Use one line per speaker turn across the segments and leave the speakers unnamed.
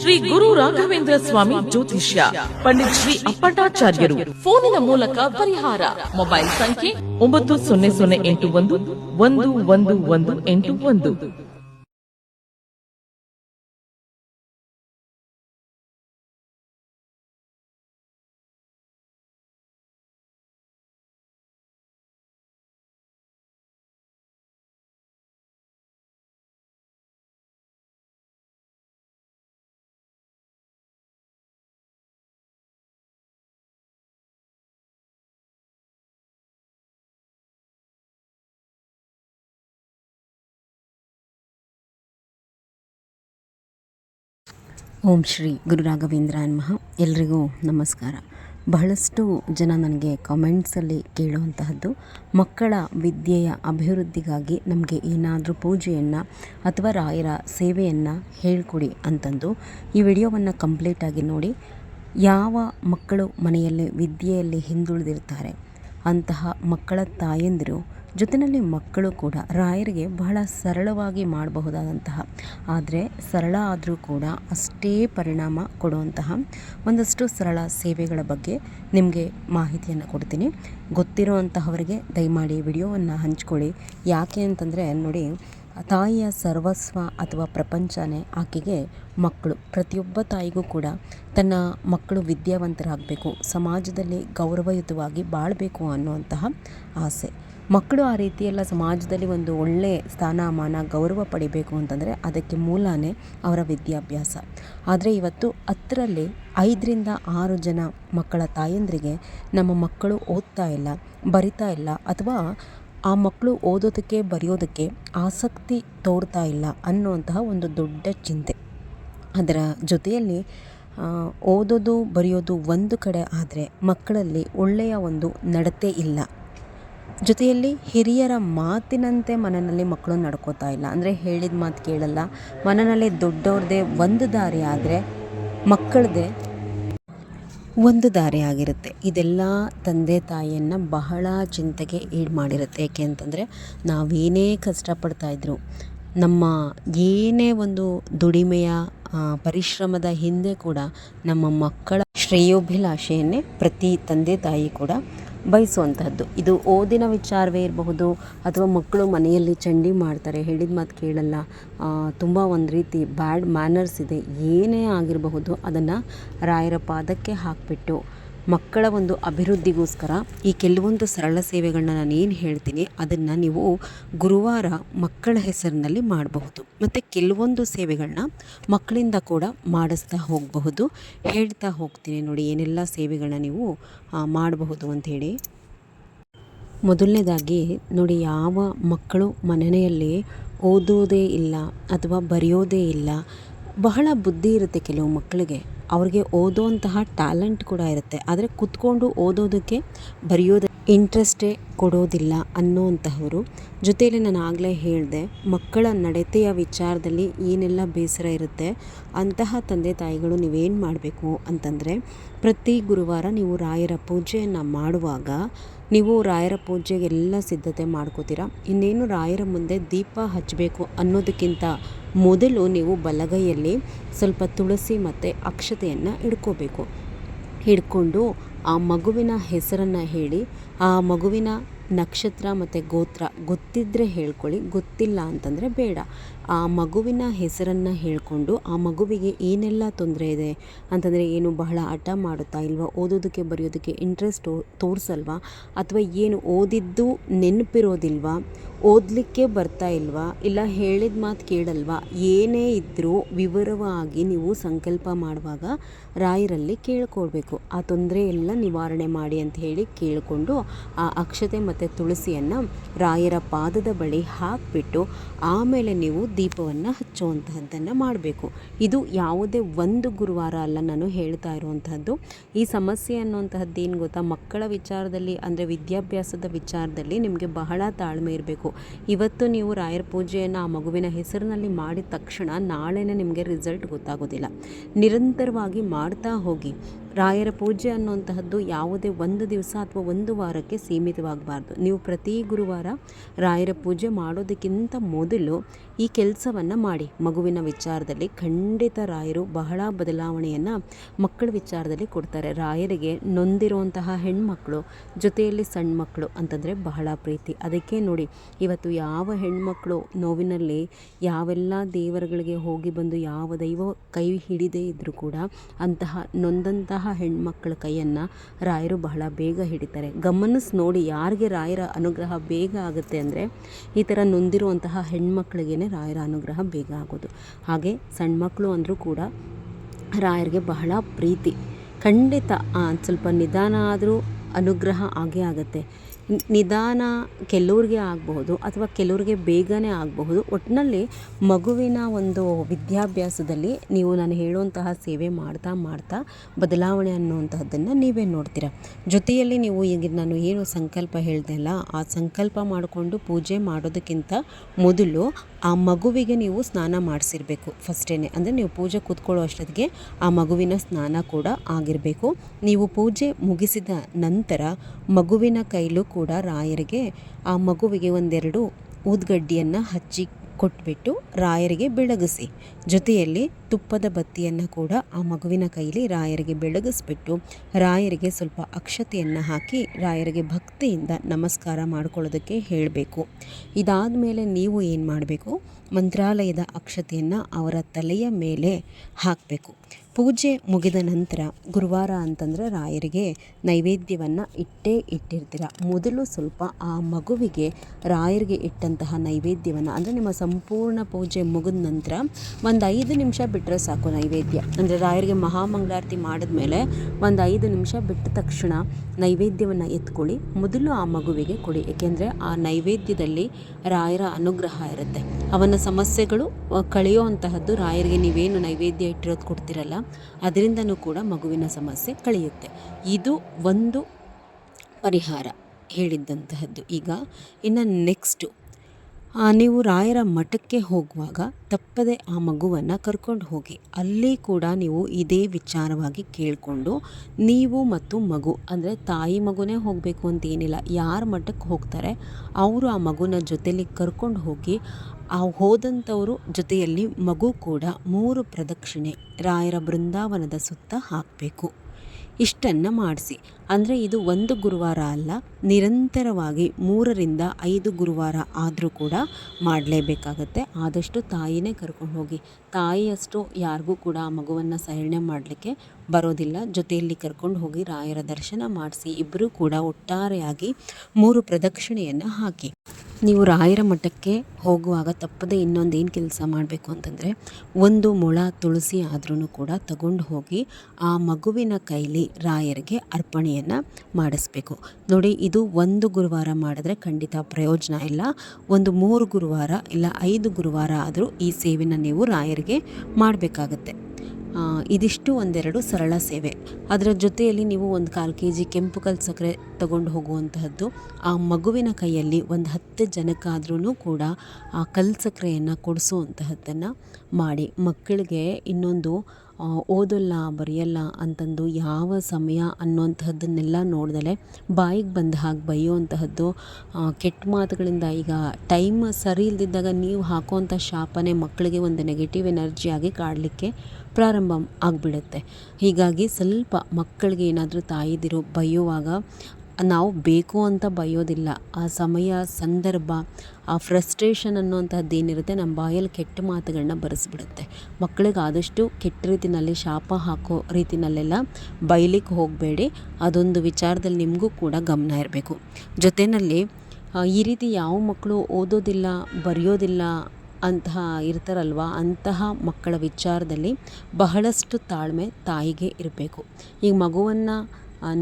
ಶ್ರೀ ಗುರು ರಾಘವೇಂದ್ರ ಸ್ವಾಮಿ ಜ್ಯೋತಿಷ್ಯ ಪಂಡಿತ್ ಶ್ರೀ ಅಪ್ಪಟಾಚಾರ್ಯರು ಫೋನಿನ ಮೂಲಕ ಪರಿಹಾರ. ಮೊಬೈಲ್ ಸಂಖ್ಯೆ ಒಂಬತ್ತು ಸೊನ್ನೆ ಸೊನ್ನೆ ಎಂಟು ಒಂದು ಒಂದು ಒಂದು ಒಂದು ಎಂಟು ಒಂದು.
ಓಂ ಶ್ರೀ ಗುರು ರಾಘವೇಂದ್ರ ನಮಃ ಎಲ್ರಿಗೂ ನಮಸ್ಕಾರ. ಬಹಳಷ್ಟು ಜನ ನನಗೆ ಕಾಮೆಂಟ್ಸಲ್ಲಿ ಕೇಳುವಂತಹದ್ದು, ಮಕ್ಕಳ ವಿದ್ಯೆಯ ಅಭಿವೃದ್ಧಿಗಾಗಿ ನಮಗೆ ಏನಾದರೂ ಪೂಜೆಯನ್ನು ಅಥವಾ ರಾಯರ ಸೇವೆಯನ್ನು ಹೇಳಿಕೊಡಿ ಅಂತಂದು ಈ ವಿಡಿಯೋವನ್ನು ಕಂಪ್ಲೀಟಾಗಿ ನೋಡಿ, ಯಾವ ಮಕ್ಕಳು ಮನೆಯಲ್ಲಿ ವಿದ್ಯೆಯಲ್ಲಿ ಹಿಂದುಳಿದಿರ್ತಾರೆ, ಅಂತಹ ಮಕ್ಕಳ ತಾಯಂದಿರು ಜೊತೆಯಲ್ಲಿ ಮಕ್ಕಳು ಕೂಡ ರಾಯರಿಗೆ ಬಹಳ ಸರಳವಾಗಿ ಮಾಡಬಹುದಾದಂತಹ, ಆದರೆ ಸರಳ ಆದರೂ ಕೂಡ ಅಷ್ಟೇ ಪರಿಣಾಮ ಕೊಡುವಂತಹ ಒಂದಷ್ಟು ಸರಳ ಸೇವೆಗಳ ಬಗ್ಗೆ ನಿಮಗೆ ಮಾಹಿತಿಯನ್ನು ಕೊಡ್ತೀನಿ. ಗೊತ್ತಿರುವಂತಹವರಿಗೆ ದಯಮಾಡಿ ವಿಡಿಯೋವನ್ನು ಹಂಚ್ಕೊಳ್ಳಿ. ಯಾಕೆ ಅಂತಂದರೆ ನೋಡಿ, ತಾಯಿಯ ಸರ್ವಸ್ವ ಅಥವಾ ಪ್ರಪಂಚನೇ ಆಕೆಗೆ ಮಕ್ಕಳು. ಪ್ರತಿಯೊಬ್ಬ ತಾಯಿಗೂ ಕೂಡ ತನ್ನ ಮಕ್ಕಳು ವಿದ್ಯಾವಂತರಾಗಬೇಕು, ಸಮಾಜದಲ್ಲಿ ಗೌರವಯುತವಾಗಿ ಬಾಳಬೇಕು ಅನ್ನುವಂತಹ ಆಸೆ. ಮಕ್ಕಳು ಆ ರೀತಿಯೆಲ್ಲ ಸಮಾಜದಲ್ಲಿ ಒಂದು ಒಳ್ಳೆಯ ಸ್ಥಾನಮಾನ, ಗೌರವ ಪಡಿಬೇಕು ಅಂತಂದರೆ ಅದಕ್ಕೆ ಮೂಲನೇ ಅವರ ವಿದ್ಯಾಭ್ಯಾಸ. ಆದರೆ ಇವತ್ತು ಹತ್ತರಲ್ಲಿ ಐದರಿಂದ ಆರು ಜನ ಮಕ್ಕಳ ತಾಯಂದ್ರಿಗೆ ನಮ್ಮ ಮಕ್ಕಳು ಓದ್ತಾ ಇಲ್ಲ, ಬರಿತಾ ಇಲ್ಲ ಅಥವಾ ಆ ಮಕ್ಕಳು ಓದೋದಕ್ಕೆ, ಬರೆಯೋದಕ್ಕೆ ಆಸಕ್ತಿ ತೋರ್ತಾ ಇಲ್ಲ ಅನ್ನುವಂತಹ ಒಂದು ದೊಡ್ಡ ಚಿಂತೆ. ಅದರ ಜೊತೆಯಲ್ಲಿ ಓದೋದು, ಬರೆಯೋದು ಒಂದು ಕಡೆ ಆದರೆ ಮಕ್ಕಳಲ್ಲಿ ಒಳ್ಳೆಯ ಒಂದು ನಡತೆ ಇಲ್ಲ. ಜೊತೆಯಲ್ಲಿ ಹಿರಿಯರ ಮಾತಿನಂತೆ ಮನನಲ್ಲಿ ಮಕ್ಕಳು ನಡ್ಕೋತಾ ಇಲ್ಲ. ಅಂದರೆ ಹೇಳಿದ ಮಾತು ಕೇಳಲ್ಲ. ಮನೆಯಲ್ಲಿ ದೊಡ್ಡವ್ರದ್ದೇ ಒಂದು ದಾರಿ ಆದರೆ ಮಕ್ಕಳದೇ ಒಂದು ದಾರಿ ಆಗಿರುತ್ತೆ. ಇದೆಲ್ಲ ತಂದೆ ತಾಯಿಯನ್ನು ಬಹಳ ಚಿಂತೆಗೆ ಈಡು ಮಾಡಿರುತ್ತೆ. ಏಕೆ ಅಂತಂದರೆ ನಾವೇನೇ ಕಷ್ಟಪಡ್ತಾ ಇದ್ರು, ನಮ್ಮ ಏನೇ ಒಂದು ದುಡಿಮೆಯ ಪರಿಶ್ರಮದ ಹಿಂದೆ ಕೂಡ ನಮ್ಮ ಮಕ್ಕಳ ಶ್ರೇಯೋಭಿಲಾಷೆಯನ್ನೇ ಪ್ರತಿ ತಂದೆ ತಾಯಿ ಕೂಡ ಬಯಸುವಂತಹದ್ದು. ಇದು ಓದಿನ ವಿಚಾರವೇ ಇರಬಹುದು ಅಥವಾ ಮಕ್ಕಳು ಮನೆಯಲ್ಲಿ ಚಂಡಿ ಮಾಡ್ತಾರೆ, ಹೇಳಿದ ಮಾತು ಕೇಳಲ್ಲ. ತುಂಬ ಒಂದು ರೀತಿ ಬ್ಯಾಡ್ ಮ್ಯಾನರ್ಸ್ ಇದೆ. ಏನೇ ಆಗಿರಬಹುದು ಅದನ್ನು ರಾಯರ ಪಾದಕ್ಕೆ ಹಾಕಿಬಿಟ್ಟು ಮಕ್ಕಳ ಒಂದು ಅಭಿವೃದ್ಧಿಗೋಸ್ಕರ ಈ ಕೆಲವೊಂದು ಸರಳ ಸೇವೆಗಳನ್ನ ನಾನು ಏನು ಹೇಳ್ತೀನಿ, ಅದನ್ನು ನೀವು ಗುರುವಾರ ಮಕ್ಕಳ ಹೆಸರಿನಲ್ಲಿ ಮಾಡಬಹುದು. ಮತ್ತು ಕೆಲವೊಂದು ಸೇವೆಗಳನ್ನ ಮಕ್ಕಳಿಂದ ಕೂಡ ಮಾಡಿಸ್ತಾ ಹೋಗಬಹುದು. ಹೇಳ್ತಾ ಹೋಗ್ತೀನಿ ನೋಡಿ, ಏನೆಲ್ಲ ಸೇವೆಗಳನ್ನ ನೀವು ಮಾಡಬಹುದು ಅಂಥೇಳಿ. ಮೊದಲನೇದಾಗಿ ನೋಡಿ, ಯಾವ ಮಕ್ಕಳು ಮನೆಯಲ್ಲಿ ಓದೋದೇ ಇಲ್ಲ ಅಥವಾ ಬರೆಯೋದೇ ಇಲ್ಲ, ಬಹಳ ಬುದ್ಧಿ ಇರುತ್ತೆ ಕೆಲವು ಮಕ್ಕಳಿಗೆ. ಅವ್ರಿಗೆ ಓದೋಂತಹ ಟ್ಯಾಲೆಂಟ್ ಕೂಡ ಇರುತ್ತೆ. ಆದರೆ ಕುತ್ಕೊಂಡು ಓದೋದಕ್ಕೆ ಬರೆಯೋದಕ್ಕೆ ಇಂಟ್ರೆಸ್ಟೇ ಕೊಡೋದಿಲ್ಲ ಅನ್ನೋವಂತಹವರು ಜೊತೆಯಲ್ಲಿ ನಾನು ಆಗಲೇ ಹೇಳಿದೆ, ಮಕ್ಕಳ ನಡತೆಯ ವಿಚಾರದಲ್ಲಿ ಏನೆಲ್ಲ ಬೇಸರ ಇರುತ್ತೆ, ಅಂತಹ ತಂದೆ ತಾಯಿಗಳು ನೀವೇನು ಮಾಡಬೇಕು ಅಂತಂದರೆ, ಪ್ರತಿ ಗುರುವಾರ ನೀವು ರಾಯರ ಪೂಜೆಯನ್ನು ಮಾಡುವಾಗ ನೀವು ರಾಯರ ಪೂಜೆಗೆಲ್ಲ ಸಿದ್ಧತೆ ಮಾಡ್ಕೋತೀರಾ? ಇನ್ನೇನು ರಾಯರ ಮುಂದೆ ದೀಪ ಹಚ್ಚಬೇಕು ಅನ್ನೋದಕ್ಕಿಂತ ಮೊದಲು ನೀವು ಬಲಗೈಯಲ್ಲಿ ಸ್ವಲ್ಪ ತುಳಸಿ ಮತ್ತು ಅಕ್ಷತೆಯನ್ನು ಇಡ್ಕೋಬೇಕು ಹಿಡ್ಕೊಂಡು ಆ ಮಗುವಿನ ಹೆಸರನ್ನು ಹೇಳಿ, ಆ ಮಗುವಿನ ನಕ್ಷತ್ರ ಮತ್ತು ಗೋತ್ರ ಗೊತ್ತಿದ್ದರೆ ಹೇಳ್ಕೊಳ್ಳಿ, ಗೊತ್ತಿಲ್ಲ ಅಂತಂದರೆ ಬೇಡ. ಆ ಮಗುವಿನ ಹೆಸರನ್ನು ಹೇಳಿಕೊಂಡು ಆ ಮಗುವಿಗೆ ಏನೆಲ್ಲ ತೊಂದರೆ ಇದೆ ಅಂತಂದರೆ ಏನು ಬಹಳ ಹಠ ಮಾಡುತ್ತಾ ಇಲ್ವಾ, ಓದೋದಕ್ಕೆ ಬರೆಯೋದಕ್ಕೆ ಇಂಟ್ರೆಸ್ಟ್ ತೋರಿಸಲ್ವಾ, ಅಥವಾ ಏನು ಓದಿದ್ದು ನೆನಪಿರೋದಿಲ್ವಾ, ಓದಲಿಕ್ಕೆ ಬರ್ತಾ ಇಲ್ವಾ, ಇಲ್ಲ ಹೇಳಿದ ಮಾತು ಕೇಳಲ್ವಾ, ಏನೇ ಇದ್ದರೂ ವಿವರವಾಗಿ ನೀವು ಸಂಕಲ್ಪ ಮಾಡುವಾಗ ರಾಯರಲ್ಲಿ ಕೇಳ್ಕೊಳ್ಬೇಕು. ಆ ತೊಂದರೆ ಎಲ್ಲ ನಿವಾರಣೆ ಮಾಡಿ ಅಂತ ಹೇಳಿ ಕೇಳಿಕೊಂಡು ಆ ಅಕ್ಷತೆ ಮತ್ತು ತುಳಸಿಯನ್ನು ರಾಯರ ಪಾದದ ಬಳಿ ಹಾಕಿಬಿಟ್ಟು ಆಮೇಲೆ ನೀವು ದೀಪವನ್ನು ಹಚ್ಚುವಂತಹದ್ದನ್ನು ಮಾಡಬೇಕು. ಇದು ಯಾವುದೇ ಒಂದು ಗುರುವಾರ ಅಲ್ಲ ನಾನು ಹೇಳ್ತಾ ಇರುವಂತಹದ್ದು. ಈ ಸಮಸ್ಯೆ ಅನ್ನುವಂತಹದ್ದು ಏನು ಗೊತ್ತಾ? ಮಕ್ಕಳ ವಿಚಾರದಲ್ಲಿ ಅಂದರೆ ವಿದ್ಯಾಭ್ಯಾಸದ ವಿಚಾರದಲ್ಲಿ ನಿಮಗೆ ಬಹಳ ತಾಳ್ಮೆ ಇರಬೇಕು. ಇವತ್ತು ನೀವು ರಾಯರ ಪೂಜೆಯನ್ನು ಆ ಮಗುವಿನ ಹೆಸರಿನಲ್ಲಿ ಮಾಡಿದ ತಕ್ಷಣ ನಾಳೆನೇ ನಿಮಗೆ ರಿಸಲ್ಟ್ ಗೊತ್ತಾಗೋದಿಲ್ಲ. ನಿರಂತರವಾಗಿ ಮಾಡ್ತಾ ಹೋಗಿ ರಾಯರ ಪೂಜೆ ಅನ್ನುವಂತಹದ್ದು ಯಾವುದೇ ಒಂದು ದಿವಸ ಅಥವಾ ಒಂದು ವಾರಕ್ಕೆ ಸೀಮಿತವಾಗಬಾರ್ದು. ನೀವು ಪ್ರತಿ ಗುರುವಾರ ರಾಯರ ಪೂಜೆ ಮಾಡೋದಕ್ಕಿಂತ ಮೊದಲು ಈ ಕೆಲಸವನ್ನು ಮಾಡಿ. ಮಗುವಿನ ವಿಚಾರದಲ್ಲಿ ಖಂಡಿತ ರಾಯರು ಬಹಳ ಬದಲಾವಣೆಯನ್ನು ಮಕ್ಕಳ ವಿಚಾರದಲ್ಲಿ ಕೊಡ್ತಾರೆ. ರಾಯರಿಗೆ ನೊಂದಿರುವಂತಹ ಹೆಣ್ಮಕ್ಳು, ಜೊತೆಯಲ್ಲಿ ಸಣ್ಣ ಮಕ್ಕಳು ಅಂತಂದರೆ ಬಹಳ ಪ್ರೀತಿ. ಅದಕ್ಕೆ ನೋಡಿ, ಇವತ್ತು ಯಾವ ಹೆಣ್ಮಕ್ಳು ನೋವಿನಲ್ಲಿ ಯಾವೆಲ್ಲ ದೇವರುಗಳಿಗೆ ಹೋಗಿ ಬಂದು ಯಾವ ದೈವ ಕೈ ಹಿಡಿದೇ ಇದ್ದರೂ ಕೂಡ ಅಂತಹ ನೊಂದಂತಹ ಹೆಣ್ಮಕ್ಳ ಕೈಯನ್ನು ರಾಯರು ಬಹಳ ಬೇಗ ಹಿಡಿತಾರೆ. ಗಮನಿಸಿ ನೋಡಿ ಯಾರಿಗೆ ರಾಯರ ಅನುಗ್ರಹ ಬೇಗ ಆಗುತ್ತೆ ಅಂದರೆ ಈ ಥರ ನೊಂದಿರುವಂತಹ ಹೆಣ್ಮಕ್ಳಿಗೇ ರಾಯರ ಅನುಗ್ರಹ ಬೇಗ ಆಗೋದು. ಹಾಗೆ ಸಣ್ಣ ಮಕ್ಕಳು ಅಂದರೂ ಕೂಡ ರಾಯರಿಗೆ ಬಹಳ ಪ್ರೀತಿ. ಖಂಡಿತ ಸ್ವಲ್ಪ ನಿಧಾನ ಆದರೂ ಅನುಗ್ರಹ ಆಗೇ ಆಗುತ್ತೆ. ನಿಧಾನ ಕೆಲವ್ರಿಗೆ ಆಗಬಹುದು ಅಥವಾ ಕೆಲವ್ರಿಗೆ ಬೇಗನೆ ಆಗಬಹುದು. ಒಟ್ಟಿನಲ್ಲಿ ಮಗುವಿನ ಒಂದು ವಿದ್ಯಾಭ್ಯಾಸದಲ್ಲಿ ನೀವು ನಾನು ಹೇಳುವಂತಹ ಸೇವೆ ಮಾಡ್ತಾ ಮಾಡ್ತಾ ಬದಲಾವಣೆ ಅನ್ನುವಂತಹದ್ದನ್ನು ನೀವೇ ನೋಡ್ತೀರ? ಜೊತೆಯಲ್ಲಿ ನೀವು ಈಗ ನಾನು ಏನು ಸಂಕಲ್ಪ ಹೇಳ್ದೆ ಅಲ್ಲ, ಆ ಸಂಕಲ್ಪ ಮಾಡಿಕೊಂಡು ಪೂಜೆ ಮಾಡೋದಕ್ಕಿಂತ ಮೊದಲು ಆ ಮಗುವಿಗೆ ನೀವು ಸ್ನಾನ ಮಾಡಿಸಿರ್ಬೇಕು ಫಸ್ಟೇನೆ. ಅಂದರೆ ನೀವು ಪೂಜೆ ಕೂತ್ಕೊಳ್ಳೋ ಅಷ್ಟೊತ್ತಿಗೆ ಆ ಮಗುವಿನ ಸ್ನಾನ ಕೂಡ ಆಗಿರಬೇಕು. ನೀವು ಪೂಜೆ ಮುಗಿಸಿದ ನಂತರ ಮಗುವಿನ ಕೈಲೂ ಕೂಡ ರಾಯರಿಗೆ ಆ ಮಗುವಿಗೆ ಒಂದೆರಡು ಊದ್ಗಡ್ಡಿಯನ್ನು ಹಚ್ಚಿ ಕೊಟ್ಬಿಟ್ಟು ರಾಯರಿಗೆ ಬೆಳಗಿಸಿ. ಜೊತೆಯಲ್ಲಿ ತುಪ್ಪದ ಬತ್ತಿಯನ್ನು ಕೂಡ ಆ ಮಗುವಿನ ಕೈಲಿ ರಾಯರಿಗೆ ಬೆಳಗಿಸ್ಬಿಟ್ಟು ರಾಯರಿಗೆ ಸ್ವಲ್ಪ ಅಕ್ಷತೆಯನ್ನು ಹಾಕಿ ರಾಯರಿಗೆ ಭಕ್ತಿಯಿಂದ ನಮಸ್ಕಾರ ಮಾಡ್ಕೊಳ್ಳೋದಕ್ಕೆ ಹೇಳಬೇಕು. ಇದಾದ ಮೇಲೆ ನೀವು ಏನು ಮಾಡಬೇಕು? ಮಂತ್ರಾಲಯದ ಅಕ್ಷತೆಯನ್ನು ಅವರ ತಲೆಯ ಮೇಲೆ ಹಾಕಬೇಕು. ಪೂಜೆ ಮುಗಿದ ನಂತರ ಗುರುವಾರ ಅಂತಂದರೆ ರಾಯರಿಗೆ ನೈವೇದ್ಯವನ್ನು ಇಟ್ಟೇ ಇಟ್ಟಿರ್ತೀರ. ಮೊದಲು ಸ್ವಲ್ಪ ಆ ಮಗುವಿಗೆ ರಾಯರಿಗೆ ಇಟ್ಟಂತಹ ನೈವೇದ್ಯವನ್ನು, ಅಂದರೆ ನಿಮ್ಮ ಸಂಪೂರ್ಣ ಪೂಜೆ ಮುಗಿದ ನಂತರ ಒಂದು ಐದು ನಿಮಿಷ ಬಿಟ್ಟರೆ ಸಾಕು ನೈವೇದ್ಯ. ಅಂದರೆ ರಾಯರಿಗೆ ಮಹಾಮಂಗಳಾರತಿ ಮಾಡಿದ್ಮೇಲೆ ಒಂದು ಐದು ನಿಮಿಷ ಬಿಟ್ಟ ತಕ್ಷಣ ನೈವೇದ್ಯವನ್ನು ಎತ್ಕೊಳ್ಳಿ, ಮೊದಲು ಆ ಮಗುವಿಗೆ ಕೊಡಿ. ಏಕೆಂದರೆ ಆ ನೈವೇದ್ಯದಲ್ಲಿ ರಾಯರ ಅನುಗ್ರಹ ಇರುತ್ತೆ. ಅವನ ಸಮಸ್ಯೆಗಳು ಕಳೆಯೋ ಕಳೆಯುವಂತಹದ್ದು ರಾಯರಿಗೆ ನೀವೇನು ನೈವೇದ್ಯ ಇಟ್ಟಿರೋದು ಕೊಡ್ತಿರಲ್ಲ ಅದರಿಂದನೂ ಕೂಡ ಮಗುವಿನ ಸಮಸ್ಯೆ ಕಳೆಯುತ್ತೆ. ಇದು ಒಂದು ಪರಿಹಾರ ಹೇಳಿದ್ದಂತಹದ್ದು ಈಗ ಇನ್ನು ನೆಕ್ಸ್ಟು ನೀವು ರಾಯರ ಮಠಕ್ಕೆ ಹೋಗುವಾಗ ತಪ್ಪದೆ ಆ ಮಗುವನ್ನು ಕರ್ಕೊಂಡು ಹೋಗಿ. ಅಲ್ಲಿ ಕೂಡ ನೀವು ಇದೇ ವಿಚಾರವಾಗಿ ಕೇಳಿಕೊಂಡು ನೀವು ಮತ್ತು ಮಗು, ಅಂದರೆ ತಾಯಿ ಮಗುನೇ ಹೋಗಬೇಕು ಅಂತ ಏನಿಲ್ಲ, ಯಾರ ಮಠಕ್ಕೆ ಹೋಗ್ತಾರೆ, ಅವರು ಆ ಮಗುನ ಜೊತೆಯಲ್ಲಿ ಕರ್ಕೊಂಡು ಹೋಗಿ ಆ ಹೋದಂಥವರು ಜೊತೆಯಲ್ಲಿ ಮಗು ಕೂಡ ಮೂರು ಪ್ರದಕ್ಷಿಣೆ ರಾಯರ ಬೃಂದಾವನದ ಸುತ್ತ ಹಾಕಬೇಕು. ಇಷ್ಟನ್ನು ಮಾಡಿಸಿ. ಅಂದರೆ ಇದು ಒಂದು ಗುರುವಾರ ಅಲ್ಲ, ನಿರಂತರವಾಗಿ ಮೂರರಿಂದ ಐದು ಗುರುವಾರ ಆದರೂ ಕೂಡ ಮಾಡಲೇಬೇಕಾಗತ್ತೆ. ಆದಷ್ಟು ತಾಯಿನೇ ಕರ್ಕೊಂಡು ಹೋಗಿ. ತಾಯಿಯಷ್ಟು ಯಾರಿಗೂ ಕೂಡ ಆ ಮಗುವನ್ನು ಸಹರಣೆ ಮಾಡಲಿಕ್ಕೆ ಬರೋದಿಲ್ಲ. ಜೊತೆಯಲ್ಲಿ ಕರ್ಕೊಂಡು ಹೋಗಿ ರಾಯರ ದರ್ಶನ ಮಾಡಿಸಿ ಇಬ್ಬರೂ ಕೂಡ ಒಟ್ಟಾರೆಯಾಗಿ ಮೂರು ಪ್ರದಕ್ಷಿಣೆಯನ್ನು ಹಾಕಿ. ನೀವು ರಾಯರ ಮಠಕ್ಕೆ ಹೋಗುವಾಗ ತಪ್ಪದೆ ಇನ್ನೊಂದು ಏನು ಕೆಲಸ ಮಾಡಬೇಕು ಅಂತಂದರೆ ಒಂದು ಮೊಳ ತುಳಸಿ ಆದ್ರೂ ಕೂಡ ತಗೊಂಡು ಹೋಗಿ ಆ ಮಗುವಿನ ಕೈಲಿ ರಾಯರಿಗೆ ಅರ್ಪಣೆಯನ್ನು ಮಾಡಿಸ್ಬೇಕು. ನೋಡಿ, ಇದು ಒಂದು ಗುರುವಾರ ಮಾಡಿದ್ರೆ ಖಂಡಿತ ಪ್ರಯೋಜನ ಇಲ್ಲ. ಒಂದು ಮೂರು ಗುರುವಾರ ಇಲ್ಲ, ಐದು ಗುರುವಾರ ಆದರೂ ಈ ಸೇವೆನ ನೀವು ರಾಯರಿಗೆ ಮಾಡಬೇಕಾಗತ್ತೆ. ಇದಿಷ್ಟು ಒಂದೆರಡು ಸರಳ ಸೇವೆ. ಅದರ ಜೊತೆಯಲ್ಲಿ ನೀವು ಒಂದು ಕಾಲು ಕೆ ಜಿ ಕೆಂಪು ಕಲ್ ಸಕ್ಕರೆ ತಗೊಂಡು ಹೋಗುವಂತಹದ್ದು, ಆ ಮಗುವಿನ ಕೈಯಲ್ಲಿ ಒಂದು ಹತ್ತು ಜನಕ್ಕಾದ್ರೂ ಕೂಡ ಆ ಕಲ್ ಸಕ್ಕರೆಯನ್ನು ಕೊಡಿಸುವಂತಹದ್ದನ್ನು ಮಾಡಿ. ಮಕ್ಕಳಿಗೆ ಇನ್ನೊಂದು ಓದಲ್ಲ, ಬರೆಯಲ್ಲ ಅಂತಂದು ಯಾವ ಸಮಯ ಅನ್ನುವಂತಹದ್ದನ್ನೆಲ್ಲ ನೋಡ್ದಲೆ ಬಾಯಿಗೆ ಬಂದ ಹಾಗೆ ಬೈಯುವಂತಹದ್ದು ಕೆಟ್ಟ ಮಾತುಗಳಿಂದ ಈಗ ಟೈಮ್ ಸರಿ ಇಲ್ದಿದ್ದಾಗ ನೀವು ಹಾಕುವಂಥ ಶಾಪನೆ ಮಕ್ಕಳಿಗೆ ಒಂದು ನೆಗೆಟಿವ್ ಎನರ್ಜಿಯಾಗಿ ಕಾಡಲಿಕ್ಕೆ ಪ್ರಾರಂಭ ಆಗಿಬಿಡುತ್ತೆ. ಹೀಗಾಗಿ ಸ್ವಲ್ಪ ಮಕ್ಕಳಿಗೆ ಏನಾದರೂ ತಾಯಿದಿರು ಬೈಯುವಾಗ ನಾವು ಬೇಕು ಅಂತ ಬೈಯೋದಿಲ್ಲ. ಆ ಸಮಯ, ಸಂದರ್ಭ, ಆ ಫ್ರಸ್ಟ್ರೇಷನ್ ಅನ್ನುವಂಥದ್ದು ಏನಿರುತ್ತೆ ನಮ್ಮ ಬಾಯಲ್ಲಿ ಕೆಟ್ಟ ಮಾತುಗಳನ್ನ ಬರೆಸ್ಬಿಡುತ್ತೆ. ಮಕ್ಕಳಿಗೆ ಆದಷ್ಟು ಕೆಟ್ಟ ರೀತಿಯಲ್ಲಿ ಶಾಪ ಹಾಕೋ ರೀತಿನಲ್ಲೆಲ್ಲ ಬೈಲಿಕ್ಕೆ ಹೋಗಬೇಡಿ. ಅದೊಂದು ವಿಚಾರದಲ್ಲಿ ನಿಮಗೂ ಕೂಡ ಗಮನ ಇರಬೇಕು. ಜೊತೆಯಲ್ಲಿ ಈ ರೀತಿ ಯಾವ ಮಕ್ಕಳು ಓದೋದಿಲ್ಲ, ಬರೆಯೋದಿಲ್ಲ ಅಂತಹ ಇರ್ತಾರಲ್ವ, ಅಂತಹ ಮಕ್ಕಳ ವಿಚಾರದಲ್ಲಿ ಬಹಳಷ್ಟು ತಾಳ್ಮೆ ತಾಯಿಗೆ ಇರಬೇಕು. ಈಗ ಮಗುವನ್ನು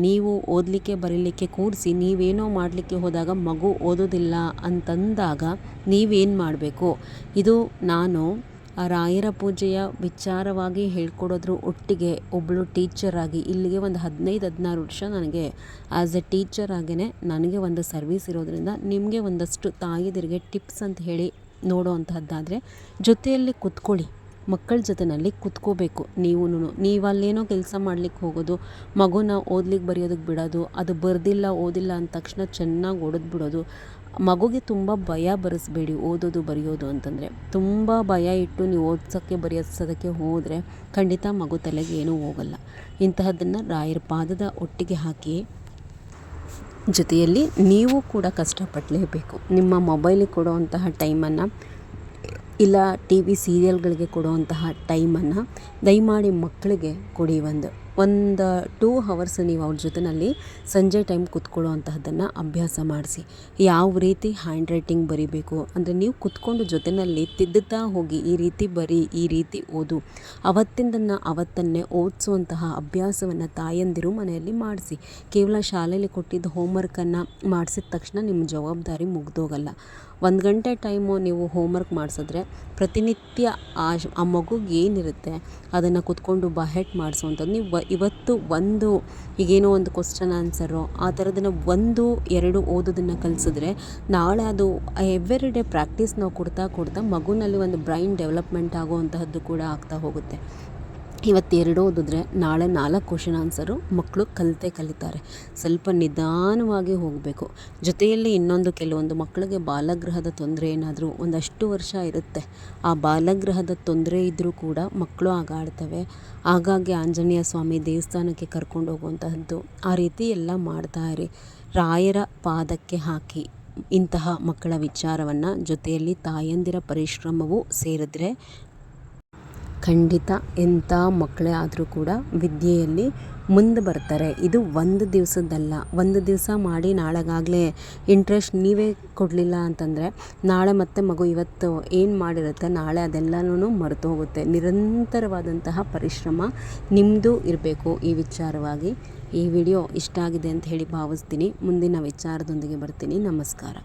ನೀವು ಓದಲಿಕ್ಕೆ ಬರೀಲಿಕ್ಕೆ ಕೂರಿಸಿ ನೀವೇನೋ ಮಾಡಲಿಕ್ಕೆ ಹೋದಾಗ ಮಗು ಓದೋದಿಲ್ಲ ಅಂತಂದಾಗ ನೀವೇನು ಮಾಡಬೇಕು? ಇದು ನಾನು ರಾಯರ ಪೂಜೆಯ ವಿಚಾರವಾಗಿ ಹೇಳ್ಕೊಡೋದ್ರ ಒಟ್ಟಿಗೆ ಒಬ್ಬಳು ಟೀಚರಾಗಿ ಇಲ್ಲಿಗೆ ಒಂದು ಹದಿನೈದು, ಹದಿನಾರು ವರ್ಷ ನನಗೆ ಆ್ಯಸ್ ಎ ಟೀಚರ್ ಆಗಿಯೇ ನನಗೆ ಒಂದು ಸರ್ವೀಸ್ ಇರೋದರಿಂದ ನಿಮಗೆ ಒಂದಷ್ಟು ತಾಯಿದಿರಿಗೆ ಟಿಪ್ಸ್ ಅಂತ ಹೇಳಿ ನೋಡೋ ಅಂಥದ್ದಾದರೆ ಜೊತೆಯಲ್ಲಿ ಕೂತ್ಕೊಳ್ಳಿ. ಮಕ್ಕಳ ಜೊತೆಯಲ್ಲಿ ಕುತ್ಕೋಬೇಕು. ನೀವು ನೀವು ಅಲ್ಲೇನೋ ಕೆಲಸ ಮಾಡ್ಲಿಕ್ಕೆ ಹೋಗೋದು, ಮಗುನ ಓದ್ಲಿಕ್ಕೆ ಬರೆಯೋದಕ್ಕೆ ಬಿಡೋದು, ಅದು ಬರೆದಿಲ್ಲ, ಓದಿಲ್ಲ ಅಂದ ತಕ್ಷಣ ಚೆನ್ನಾಗಿ ಓಡೋದು ಬಿಡೋದು. ಮಗುಗೆ ತುಂಬ ಭಯ ಬರೆಸ್ಬೇಡಿ ಓದೋದು, ಬರೆಯೋದು ಅಂತಂದರೆ. ತುಂಬ ಭಯ ಇಟ್ಟು ನೀವು ಓದ್ಸೋಕ್ಕೆ ಬರೆಯೋಸೋದಕ್ಕೆ ಹೋದರೆ ಖಂಡಿತ ಮಗು ತಲೆಗೆ ಏನೂ ಹೋಗಲ್ಲ. ಇಂತಹದ್ದನ್ನು ರಾಯರ ಪಾದದ ಒಟ್ಟಿಗೆ ಹಾಕಿ ಜೊತೆಯಲ್ಲಿ ನೀವು ಕೂಡ ಕಷ್ಟಪಡಲೇಬೇಕು. ನಿಮ್ಮ ಮೊಬೈಲಿಗೆ ಕೊಡುವಂತಹ ಟೈಮನ್ನು, ಇಲ್ಲ ಟಿ ವಿ ಸೀರಿಯಲ್ಗಳಿಗೆ ಕೊಡುವಂತಹ ಟೈಮನ್ನು ದಯಮಾಡಿ ಮಕ್ಕಳಿಗೆ ಕೊಡಿ ಒಂದು. ಒಂದು ಟೂ ಹವರ್ಸ್ ನೀವು ಅವ್ರ ಜೊತೆಯಲ್ಲಿ ಸಂಜೆ ಟೈಮ್ ಕೂತ್ಕೊಳ್ಳೋ ಅಂತಹದ್ದನ್ನು ಅಭ್ಯಾಸ ಮಾಡಿಸಿ. ಯಾವ ರೀತಿ ಹ್ಯಾಂಡ್ ರೈಟಿಂಗ್ ಬರಿಬೇಕು? ಅಂದರೆ ನೀವು ಕೂತ್ಕೊಂಡು ಜೊತೆಯಲ್ಲಿ ತಿದ್ದುತ್ತಾ ಹೋಗಿ ಈ ರೀತಿ ಬರಿ, ಈ ರೀತಿ ಓದು. ಅವತ್ತಿಂದನ್ನು ಅವತ್ತನ್ನೇ ಓದಿಸುವಂತಹ ಅಭ್ಯಾಸವನ್ನು ತಾಯಂದಿರು ಮನೆಯಲ್ಲಿ ಮಾಡಿಸಿ. ಕೇವಲ ಶಾಲೆಯಲ್ಲಿ ಕೊಟ್ಟಿದ್ದ ಹೋಮ್ವರ್ಕನ್ನು ಮಾಡಿಸಿದ ತಕ್ಷಣ ನಿಮ್ಮ ಜವಾಬ್ದಾರಿ ಮುಗ್ದೋಗಲ್ಲ. ಒಂದು ಗಂಟೆ ಟೈಮು ನೀವು ಹೋಮ್ವರ್ಕ್ ಮಾಡಿಸಿದ್ರೆ ಪ್ರತಿನಿತ್ಯ ಆ ಆ ಮಗುಗೆ ಏನಿರುತ್ತೆ, ಅದನ್ನು ಕೂತ್ಕೊಂಡು ಬಹೆಟ್ ಮಾಡಿಸುವಂಥದ್ದು ನೀವು ಇವತ್ತು ಒಂದು, ಈಗೇನೋ ಒಂದು ಕ್ವಶ್ಚನ್ ಆನ್ಸರು ಆ ಥರದನ್ನು ಒಂದು, ಎರಡು ಓದೋದನ್ನು ಕಲಿಸಿದ್ರೆ ನಾಳೆ ಅದು ಎವ್ರಿ ಡೇ ಪ್ರಾಕ್ಟೀಸ್ ನಾವು ಕೊಡ್ತಾ ಕೊಡ್ತಾ ಮಗುನಲ್ಲಿ ಒಂದು ಬ್ರೈನ್ ಡೆವಲಪ್ಮೆಂಟ್ ಆಗುವಂತಹದ್ದು ಕೂಡ ಆಗ್ತಾ ಹೋಗುತ್ತೆ. ಇವತ್ತು ಎರಡು ಓದಿದ್ರೆ ನಾಳೆ ನಾಲ್ಕು ಕ್ವಶನ್ ಆನ್ಸರು ಮಕ್ಕಳು ಕಲಿತೆ ಕಲಿತಾರೆ. ಸ್ವಲ್ಪ ನಿಧಾನವಾಗಿ ಹೋಗಬೇಕು. ಜೊತೆಯಲ್ಲಿ ಇನ್ನೊಂದು ಕೆಲವೊಂದು ಮಕ್ಕಳಿಗೆ ಬಾಲಗ್ರಹದ ತೊಂದರೆ ಏನಾದರೂ ಒಂದಷ್ಟು ವರ್ಷ ಇರುತ್ತೆ. ಆ ಬಾಲಗ್ರಹದ ತೊಂದರೆ ಇದ್ದರೂ ಕೂಡ ಮಕ್ಕಳು ಆಗಾಡ್ತವೆ. ಹಾಗಾಗಿ ಆಂಜನೇಯ ಸ್ವಾಮಿ ದೇವಸ್ಥಾನಕ್ಕೆ ಕರ್ಕೊಂಡು ಹೋಗುವಂತಹದ್ದು ಆ ರೀತಿ ಎಲ್ಲ ಮಾಡ್ತಾ ಇರಿ. ರಾಯರ ಪಾದಕ್ಕೆ ಹಾಕಿ ಇಂತಹ ಮಕ್ಕಳ ವಿಚಾರವನ್ನು ಜೊತೆಯಲ್ಲಿ ತಾಯಂದಿರ ಪರಿಶ್ರಮವೂ ಸೇರಿದ್ರೆ ಖಂಡಿತ ಎಂಥ ಮಕ್ಕಳೇ ಆದರೂ ಕೂಡ ವಿದ್ಯೆಯಲ್ಲಿ ಮುಂದೆ ಬರ್ತಾರೆ. ಇದು ಒಂದು ದಿವಸದ್ದಲ್ಲ. ಒಂದು ದಿವಸ ಮಾಡಿ ನಾಳೆಗಾಗಲೇ ಇಂಟ್ರೆಸ್ಟ್ ನೀವೇ ಕೊಡಲಿಲ್ಲ ಅಂತಂದರೆ ನಾಳೆ ಮತ್ತೆ ಮಗು ಇವತ್ತು ಏನು ಮಾಡಿರುತ್ತೆ, ನಾಳೆ ಅದೆಲ್ಲನೂ ಮರೆತು ಹೋಗುತ್ತೆ. ನಿರಂತರವಾದಂತಹ ಪರಿಶ್ರಮ ನಿಮ್ಮದು ಇರಬೇಕು ಈ ವಿಚಾರವಾಗಿ. ಈ ವಿಡಿಯೋ ಇಷ್ಟ ಆಗಿದೆ ಅಂತ ಹೇಳಿ ಭಾವಿಸ್ತೀನಿ. ಮುಂದಿನ ವಿಚಾರದೊಂದಿಗೆ ಬರ್ತೀನಿ. ನಮಸ್ಕಾರ.